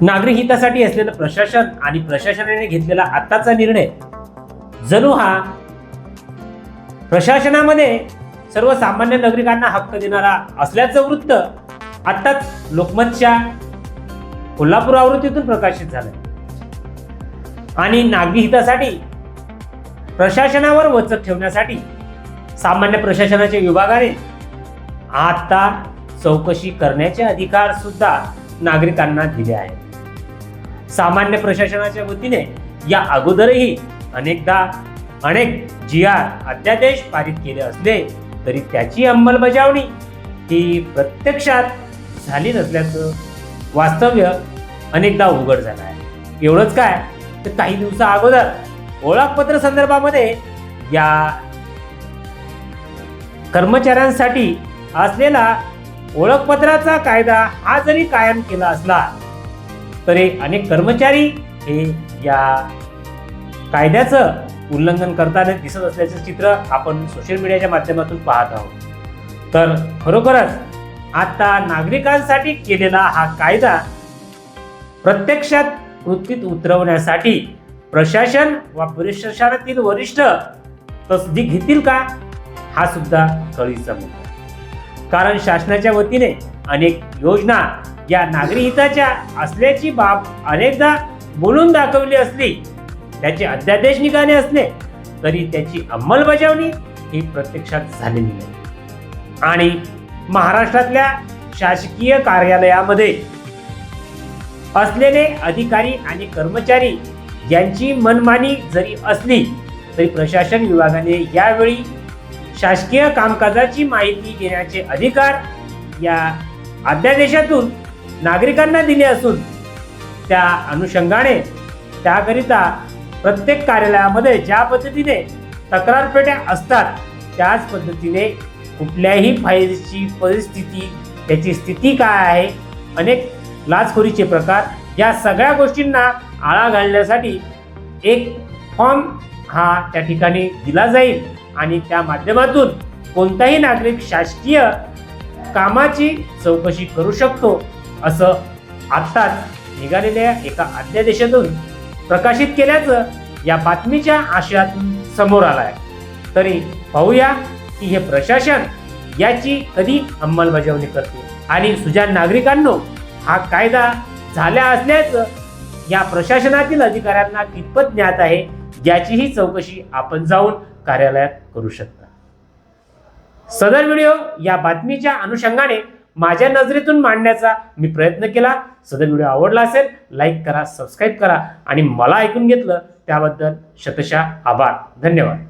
नागरिक हितासाठी असलेलं प्रशासन आणि प्रशासनाने घेतलेला आत्ताचा निर्णय जणू हा प्रशासनामध्ये सर्वसामान्य नागरिकांना हक्क देणारा असल्याचं वृत्त आत्ताच लोकमतच्या कोल्हापूर आवृत्तीतून प्रकाशित झालं आणि नागरी हितासाठी प्रशासनावर वचक ठेवण्यासाठी सामान्य प्रशासनाच्या विभागाने आता चौकशी करण्याचे अधिकार सुद्धा नागरिकांना दिले आहेत. सामान्य प्रशासनाच्या वतीने या अगोदरही अनेकदा अनेक जी आर अध्यादेश पारित केले असले तरी त्याची अंमलबजावणी ही प्रत्यक्षात झाली नसल्याचं वास्तव्य अनेकदा उघड झालं आहे. एवढंच काय तर काही दिवसा अगोदर ओळखपत्र संदर्भामध्ये या कर्मचाऱ्यांसाठी असलेला ओळखपत्राचा कायदा हा जरी कायम केला असला तरी अनेक कर्मचारी हे या कायद्याचं उल्लंघन करताना दिसत असल्याचं चित्र आपण सोशल मीडियाच्या माध्यमातून पाहत आहोत. तर खरोखरच आता नागरिकांसाठी केलेला हा कायदा प्रत्यक्षात कृतीत उतरवण्यासाठी प्रशासन व प्रशासनातील वरिष्ठ तसदी घेतील का? हा सुद्धा कळीचा मुद्दा. कारण शासनाच्या वतीने अनेक योजना या नागरी हिताच्या असल्याची बाब अनेकदा बोलून दाखवली असली त्याचे अध्यादेश निघाले असले तरी त्याची अंमलबजावणी ही प्रत्यक्षात झालेली नाही. आणि महाराष्ट्रातल्या शासकीय कार्यालयामध्ये असलेले अधिकारी आणि कर्मचारी यांची मनमानी जरी असली तरी प्रशासन विभागाने यावेळी शासकीय कामकाजाची माहिती घेण्याचे अधिकार या अध्यादेशातून नागरिकांना दिले असून त्या अनुषंगाने त्याकरिता प्रत्येक कार्यालयामध्ये ज्या पद्धतीने तक्रार पेट्या असतात त्याच पद्धतीने कुठल्याही फाईलची परिस्थिती त्याची स्थिती काय आहे अनेक लाचखोरीचे प्रकार या सगळ्या गोष्टींना आळा घालण्यासाठी एक फॉर्म हा त्या ठिकाणी दिला जाईल आणि त्या माध्यमातून कोणताही नागरिक शासकीय कामाची चौकशी करू शकतो. असं आत्ताच निघालेल्या एका अध्यादेशातून प्रकाशित केल्याचं या बातमीच्या आशयातून समोर आलं आहे तरी पाहूया की हे प्रशासन याची कधी अंमलबजावणी करते आणि सुजाण नागरिकांनो हा कायदा झाल्या असल्याचं या प्रशासनातील अधिकाऱ्यांना कितपत ज्ञात आहे याचीही चौकशी आपण जाऊन कार्यालयात करू शकता. सदर व्हिडिओ या बातमीच्या अनुषंगाने माझ्या नजरेतून मांडण्याचा मी प्रयत्न केला. सदर व्हिडिओ आवडला असेल लाईक करा सबस्क्राईब करा आणि मला ऐकून घेतलं त्याबद्दल शतशा आभार. धन्यवाद.